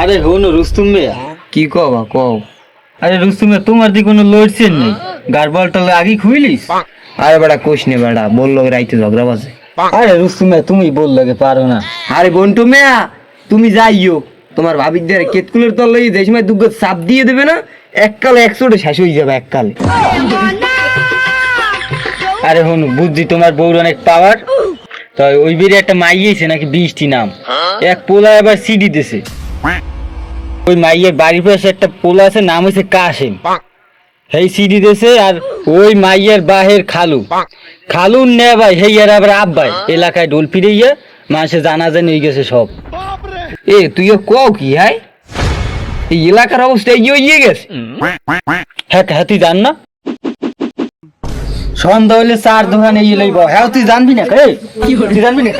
আরে হন রুস্তুম মিয়া। কি কবা কও। আরে রুস্তুম মিয়া তোমার দি কোনো লড়ছেন নেই। গারবাল টালে আগে খুইলিস। আরে বেটা কোষ নে বেটা বলল রাইতে ঝগড়া বাজে। আরে রুস্তুম মিয়া তুমি বল লাগে পারো না। আরে বন্টু মেয়া তুমি যাইও তোমার ভাবির দ্বারা কেতকুলের তল লই দেশ মাই দুগ্গ চাপ দিয়ে দেবে না? এককালে একশোটা শেষ হয়ে যাবে এককালে। আরে হন বুদ্ধি তোমার বউর অনেক পাওয়ার তাই ওই বেরে একটা মাইয়েছে নাকি বৃষ্টি নাম। এক পোলা এবার সিডি দিছে। ওই মাইয়ের বাড়ির পাশে একটা পোলা আছে, নাম হচ্ছে কাশেম। সেই সিডি দিছে আর ওই মাইয়ের বাহের খালু। খালু নে ভাই, হেই আর আবার আব্বাই। এলাকায় ডোল ফিরে মানুষে জানা জানি গেছে সব। এ, তুইও কও কি, হাই? এই এলাকার অবস্থা ইয়ে ইয়ে গেছে। হ্যাঁ হ্যাঁ তুই জান না? সন্ধ্যা হইলে চার দোকানে ইয়ে লইব হ্যাঁ তুই জানবি না তুই জানবি না